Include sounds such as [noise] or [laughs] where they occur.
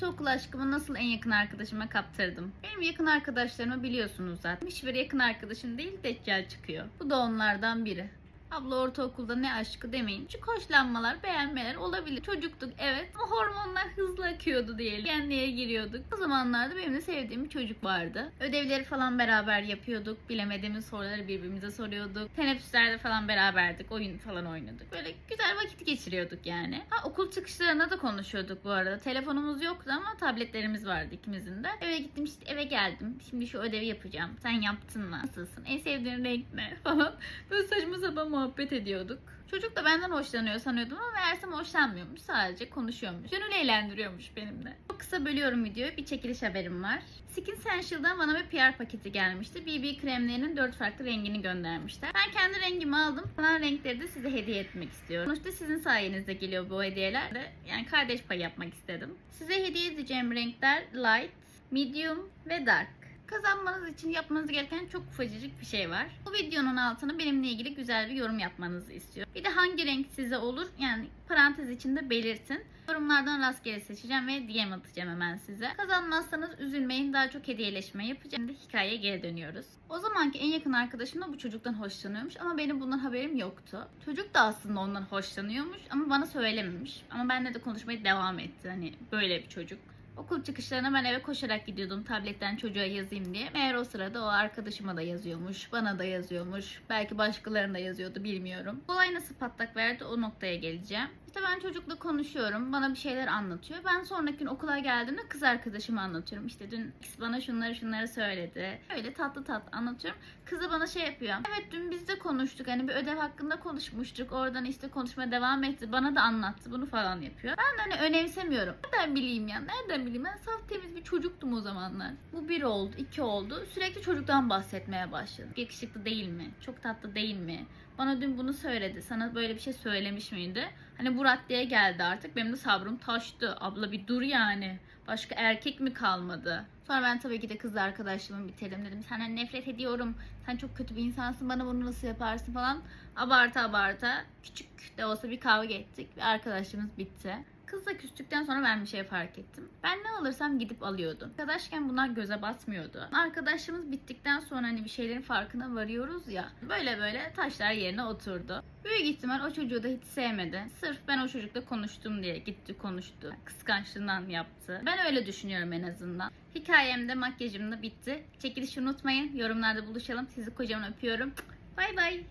Ortaokul aşkımı nasıl en yakın arkadaşıma kaptırdım? Benim yakın arkadaşlarımı biliyorsunuz zaten. Hiçbir yakın arkadaşım değil Deccal çıkıyor. Bu da onlardan biri. Abla ortaokulda ne aşkı demeyin. Küçük hoşlanmalar, beğenmeler olabilir. Çocuktuk evet ama hormonlar hızlı akıyordu diyelim. Genliğe giriyorduk. O zamanlarda benim de sevdiğim bir çocuk vardı. Ödevleri falan beraber yapıyorduk. Bilemediğimiz soruları birbirimize soruyorduk. Teneffüslerde falan beraberdik. Oyun falan oynadık. Böyle güzel vakit geçiriyorduk yani. Ha okul çıkışlarında da konuşuyorduk bu arada. Telefonumuz yoktu ama tabletlerimiz vardı ikimizin de. Eve gittim işte eve geldim. Şimdi şu ödevi yapacağım. Sen yaptın mı? Nasılsın? En sevdiğin renk ne? [laughs] falan. Böyle saçma sapan muhabbet ediyorduk. Çocuk da benden hoşlanıyor sanıyordum ama meğersem hoşlanmıyormuş. Sadece konuşuyormuş. Gönül eğlendiriyormuş benimle. Çok kısa bölüyorum videoyu. Bir çekiliş haberim var. Skin Essential'dan bana bir PR paketi gelmişti. BB kremlerinin 4 farklı rengini göndermişler. Ben kendi rengimi aldım. Kalan renkleri de size hediye etmek istiyorum. Sonuçta sizin sayenizde geliyor bu hediyeler de. Yani kardeş payı yapmak istedim. Size hediye edeceğim renkler light, medium ve dark. Kazanmanız için yapmanız gereken çok ufacık bir şey var. Bu videonun altına benimle ilgili güzel bir yorum yapmanızı istiyorum. Bir de hangi renk size olur yani parantez içinde belirtin. Yorumlardan rastgele seçeceğim ve DM atacağım hemen size. Kazanmazsanız üzülmeyin daha çok hediyeleşme yapacağım. Şimdi hikayeye geri dönüyoruz. O zamanki en yakın arkadaşım da bu çocuktan hoşlanıyormuş ama benim bundan haberim yoktu. Çocuk da aslında ondan hoşlanıyormuş ama bana söylememiş. Ama benimle de konuşmaya devam etti. Hani böyle bir çocuk. Okul çıkışlarına ben eve koşarak gidiyordum tabletten çocuğa yazayım diye. Meğer o sırada o arkadaşıma da yazıyormuş, bana da yazıyormuş. Belki başkalarına da yazıyordu bilmiyorum. Olay nasıl patlak verdi o noktaya geleceğim. İşte ben çocukla konuşuyorum, bana bir şeyler anlatıyor. Ben sonraki gün okula geldiğimde kız arkadaşıma anlatıyorum. İşte dün X bana şunları şunları söyledi. Öyle tatlı tatlı anlatıyorum. Kız da bana şey yapıyor. Evet dün biz de konuştuk. Hani bir ödev hakkında konuşmuştuk. Oradan işte konuşma devam etti. Bana da anlattı. Bunu falan yapıyor. Ben de hani önemsemiyorum. Nereden bileyim ya? Nereden bileyim? Ben saf temiz bir çocuktum o zamanlar. Bu bir oldu, iki oldu. Sürekli çocuktan bahsetmeye başladım. Yakışıklı değil mi? Çok tatlı değil mi? Bana dün bunu söyledi. Sana böyle bir şey söylemiş miydi? Hani bu raddeye geldi artık. Benim de sabrım taştı. Abla bir dur yani. Başka erkek mi kalmadı? Sonra ben tabii ki de kız arkadaşlığımı bitirdim dedim. Senden nefret ediyorum. Sen çok kötü bir insansın. Bana bunu nasıl yaparsın falan. Abarta abarta. Küçük de olsa bir kavga ettik. Bir arkadaşlığımız bitti. Kızla küstükten sonra ben bir şey fark ettim. Ben ne alırsam gidip alıyordu. Arkadaşken bunlar göze batmıyordu. Arkadaşlığımız bittikten sonra hani bir şeylerin farkına varıyoruz ya. Böyle böyle taşlar yerine oturdu. Büyük ihtimal o çocuğu da hiç sevmedi. Sırf ben o çocukla konuştum diye gitti konuştu. Kıskançlığından yaptı. Ben öyle düşünüyorum en azından. Hikayem de makyajım da bitti. Çekilişi unutmayın. Yorumlarda buluşalım. Sizi kocaman öpüyorum. Bay bay.